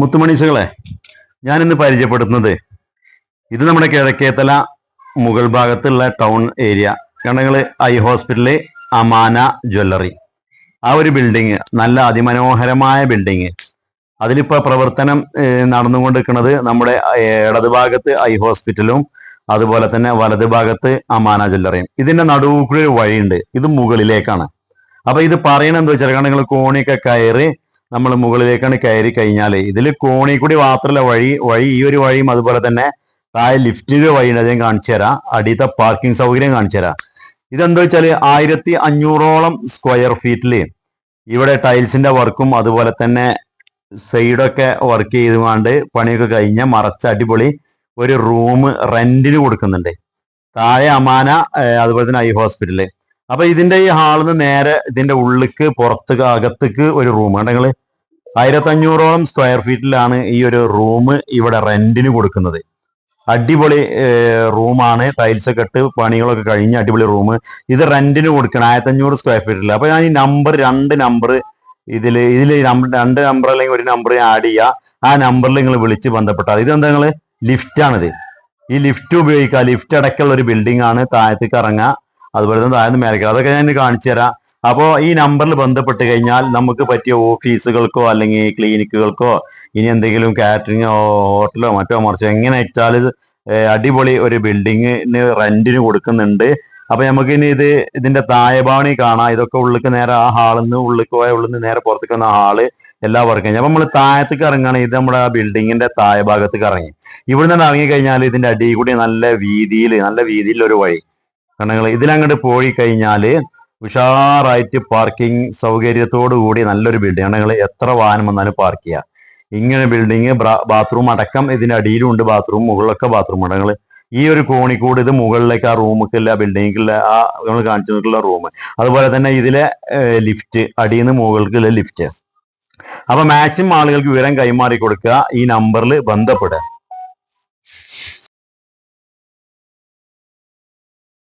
മുത്തുമണീസുകളെ ഇന്ന് പരിചയപ്പെടുത്തുന്നത് ഇത് നമ്മുടെ കിഴക്കേത്തല മുകൾ ഭാഗത്തുള്ള ടൗൺ ഏരിയ. ഞങ്ങൾ ഐ ഹോസ്പിറ്റൽ അമാന ജ്വല്ലറി. ആ ഒരു ബിൽഡിങ് നല്ല അതിമനോഹരമായ ബിൽഡിങ്. അതിലിപ്പോൾ പ്രവർത്തനം നടന്നുകൊണ്ടിരിക്കുന്നത് നമ്മുടെ ഇടത് ഇടതുഭാഗത്ത് ഐ ഹോസ്പിറ്റലും അതുപോലെ തന്നെ വലത് ഭാഗത്ത് അമാന ജ്വല്ലറിയും. ഇതിന്റെ നടുവിൽ കൂടി ഒരു വഴിയുണ്ട്. ഇത് മുകളിലേക്കാണ്. അപ്പൊ ഇത് പറയണെന്ന് വെച്ചാൽ നിങ്ങൾ കോണിയൊക്കെ കയറി നമ്മൾ മുകളിലേക്കാണ് കയറി കഴിഞ്ഞാൽ ഇതിൽ കോണി കൂടി മാത്രമല്ല വഴി വഴി ഈ ഒരു വഴിയും അതുപോലെ തന്നെ താഴെ ലിഫ്റ്റിന്റെ വഴി അദ്ദേഹം കാണിച്ചു തരാം. അടിയത്തെ പാർക്കിംഗ് സൗകര്യം കാണിച്ചു തരാം. ഇതെന്താ വെച്ചാൽ ആയിരത്തി അഞ്ഞൂറോളം സ്ക്വയർ ഫീറ്റിൽ ഇവിടെ ടൈൽസിന്റെ വർക്കും അതുപോലെ തന്നെ സൈഡൊക്കെ വർക്ക് ചെയ്തുകൊണ്ട് പണിയൊക്കെ കഴിഞ്ഞ മറച്ച അടിപൊളി ഒരു റൂം റെന്റിന് കൊടുക്കുന്നുണ്ട്. താഴെ അമാന അതുപോലെ തന്നെ ഐ ഹോസ്പിറ്റൽ അപ്പൊ ഇതിന്റെ ഈ ഹാളിൽ നിന്ന് നേരെ ഇതിന്റെ ഉള്ളിക്ക് പുറത്ത് അകത്തേക്ക് ഒരു റൂം കണ്ടെങ്കിൽ ആയിരത്തി അഞ്ഞൂറോളം സ്ക്വയർ ഫീറ്റിലാണ് ഈ ഒരു റൂം ഇവിടെ റെന്റിന് കൊടുക്കുന്നത്. അടിപൊളി റൂമാണ് ടൈൽസ് ഒക്കെ ഇട്ട് പണികളൊക്കെ കഴിഞ്ഞ് അടിപൊളി റൂം ഇത് റെന്റിന് കൊടുക്കണം. ആയിരത്തി അഞ്ഞൂറ് സ്ക്വയർ ഫീറ്റിൽ അപ്പൊ ഞാൻ ഈ നമ്പർ രണ്ട് നമ്പർ ഇതിൽ ഇതിൽ രണ്ട് നമ്പർ അല്ലെങ്കിൽ ഒരു നമ്പർ ആഡ് ചെയ്യുക ആ നമ്പറിൽ നിങ്ങൾ വിളിച്ച് ബന്ധപ്പെട്ടാൽ ഇതെന്താ നിങ്ങൾ ലിഫ്റ്റ് ആണിത്. ഈ ലിഫ്റ്റ് ഉപയോഗിക്കുക ലിഫ്റ്റ് അടക്കമുള്ള ഒരു ബിൽഡിംഗ് ആണ്. താഴത്തേക്ക് ഇറങ്ങുക അതുപോലെ തന്നെ താഴ്ന്ന് മേലേക്ക് അതൊക്കെ ഞാൻ കാണിച്ചു തരാം. അപ്പോൾ ഈ നമ്പറിൽ ബന്ധപ്പെട്ട് കഴിഞ്ഞാൽ നമുക്ക് പറ്റിയ ഓഫീസുകൾക്കോ അല്ലെങ്കിൽ ക്ലിനിക്കുകൾക്കോ ഇനി എന്തെങ്കിലും കാറ്ററിങ്ങോ ഹോട്ടലോ മറ്റോ മറിച്ചോ എങ്ങനെ വെച്ചാൽ അടിപൊളി ഒരു ബിൽഡിങ്ങിന് റെന്റിന് കൊടുക്കുന്നുണ്ട്. അപ്പൊ നമുക്ക് ഇനി ഇത് ഇതിന്റെ താഴെ ഭാവണി കാണാം. ഇതൊക്കെ ഉള്ളിക്ക് നേരെ ആ ഹാളിൽ നിന്ന് ഉള്ളിക്ക് പോയ ഉള്ളിൽ നിന്ന് നേരെ പുറത്തേക്ക് വന്ന ഹാൾ എല്ലാ വർക്കും അപ്പൊ നമ്മൾ താഴത്തേക്ക് ഇറങ്ങുകയാണ് ഇത് നമ്മുടെ ആ ബിൽഡിങ്ങിന്റെ താഴെ ഭാഗത്തേക്ക് ഇറങ്ങി. ഇവിടെ നിന്ന് ഇറങ്ങി കഴിഞ്ഞാൽ ഇതിന്റെ അടിയിൽ കൂടി നല്ല വീതിയിൽ നല്ല വീതിയിൽ ഒരു വഴി. കാരണം നിങ്ങൾ ഇതിലങ്ങോട്ട് പോയി കഴിഞ്ഞാൽ ഉഷാറായിട്ട് പാർക്കിംഗ് സൗകര്യത്തോടു കൂടി നല്ലൊരു ബിൽഡിംഗ് ആണ് നിങ്ങൾ എത്ര വാഹനം വന്നാലും പാർക്ക് ചെയ്യുക ഇങ്ങനെ ബിൽഡിങ് ബാത്റൂം അടക്കം ഇതിന്റെ അടിയിലും ഉണ്ട് ബാത്റൂം മുകളിലൊക്കെ ബാത്റൂം ഉണ്ട് നിങ്ങൾ ഈ ഒരു കോണി കോണിക്കൂട് ഇത് മുകളിലേക്ക് ആ റൂമിലേക്കുള്ള ബിൽഡിങ്ങിലുള്ള ആ നമ്മൾ കാണിച്ചു റൂം അതുപോലെ തന്നെ ഇതിലെ ലിഫ്റ്റ് അടിയിൽ നിന്ന് മുകളിലേക്കുള്ള ലിഫ്റ്റ് അപ്പൊ മാക്സിമം ആളുകൾക്ക് വിവരം കൈമാറി കൊടുക്കുക. ഈ നമ്പറിൽ ബന്ധപ്പെടുക.